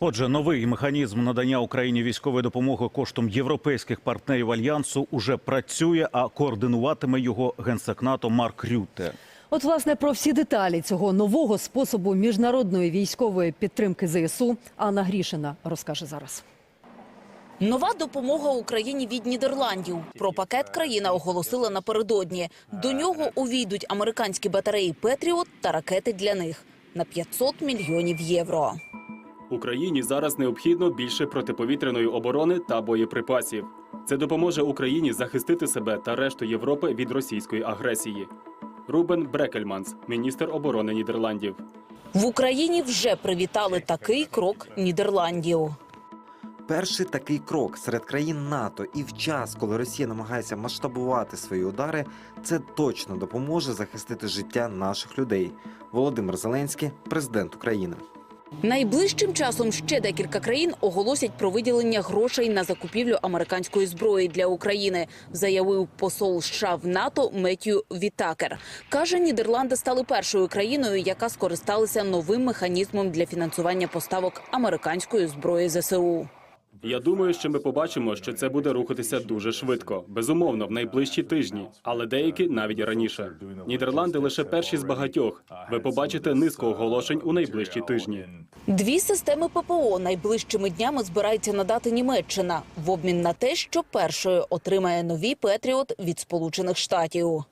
Отже, новий механізм надання Україні військової допомоги коштом європейських партнерів альянсу уже працює, а координуватиме його генсек НАТО Марк Рютте. От, власне, про всі деталі цього нового способу міжнародної військової підтримки ЗСУ Анна Грішина розкаже зараз. Нова допомога Україні від Нідерландів. Про пакет країна оголосила напередодні. До нього увійдуть американські батареї Петріот та ракети для них на 500 мільйонів євро. Україні зараз необхідно більше протиповітряної оборони та боєприпасів. Це допоможе Україні захистити себе та решту Європи від російської агресії. Рубен Брекельманс, міністр оборони Нідерландів. В Україні вже привітали такий крок Нідерландів. Перший такий крок серед країн НАТО і в час, коли Росія намагається масштабувати свої удари, це точно допоможе захистити життя наших людей. Володимир Зеленський, президент України. Найближчим часом ще декілька країн оголосять про виділення грошей на закупівлю американської зброї для України, заявив посол США в НАТО Меттю Вітакер. Каже, Нідерланди стали першою країною, яка скористалася новим механізмом для фінансування поставок американської зброї ЗСУ. Я думаю, що ми побачимо, що це буде рухатися дуже швидко, безумовно, в найближчі тижні, але деякі навіть раніше. Нідерланди лише перші з багатьох. Ви побачите низку оголошень у найближчі тижні. Дві системи ППО найближчими днями збирається надати Німеччина в обмін на те, що першою отримає нові Петріот від Сполучених Штатів.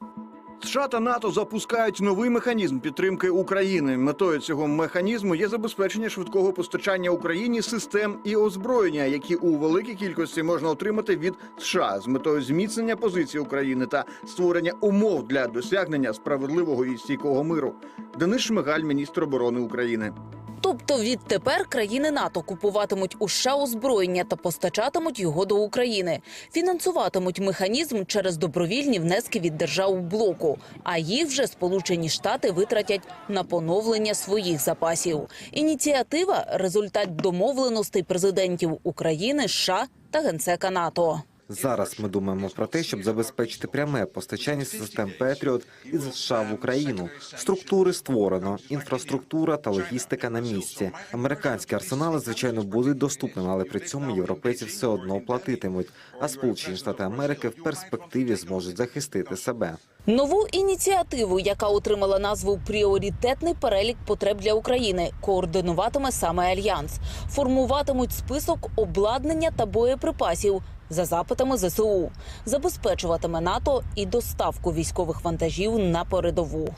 США та НАТО запускають новий механізм підтримки України. Метою цього механізму є забезпечення швидкого постачання Україні систем і озброєння, які у великій кількості можна отримати від США з метою зміцнення позиції України та створення умов для досягнення справедливого і стійкого миру. Денис Шмигаль, міністр оборони України. Тобто відтепер країни НАТО купуватимуть у США озброєння та постачатимуть його до України, фінансуватимуть механізм через добровільні внески від держав блоку. А їх вже Сполучені Штати витратять на поновлення своїх запасів. Ініціатива результат домовленостей президентів України, США та генсека НАТО. Зараз ми думаємо про те, щоб забезпечити пряме постачання систем Петріот із США в Україну. Структури створено, інфраструктура та логістика на місці. Американські арсенали, звичайно, будуть доступними, але при цьому європейці все одно платитимуть. А Сполучені Штати Америки в перспективі зможуть захистити себе. Нову ініціативу, яка отримала назву Пріоритетний перелік потреб для України, координуватиме саме альянс. Формуватимуть список обладнання та боєприпасів за запитами ЗСУ, забезпечуватиме НАТО і доставку військових вантажів на передову.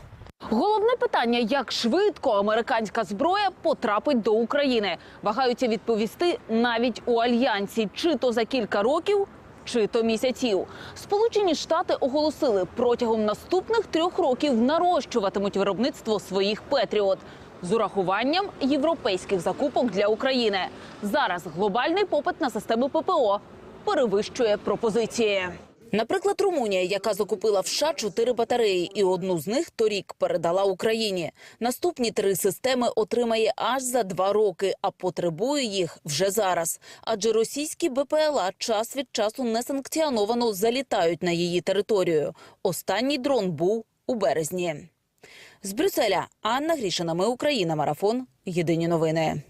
Головне питання: як швидко американська зброя потрапить до України, вагаються відповісти навіть у альянсі, чи то за кілька років, чи то місяців. Сполучені Штати оголосили, протягом наступних трьох років нарощуватимуть виробництво своїх Петріот з урахуванням європейських закупок для України. Зараз глобальний попит на системи ППО перевищує пропозиції. Наприклад, Румунія, яка закупила в США чотири батареї, і одну з них торік передала Україні. Наступні три системи отримає аж за два роки, а потребує їх вже зараз. Адже російські БПЛА час від часу несанкціоновано залітають на її територію. Останній дрон був у березні. З Брюсселя Анна Грішина. Ми Україна. Марафон. Єдині новини.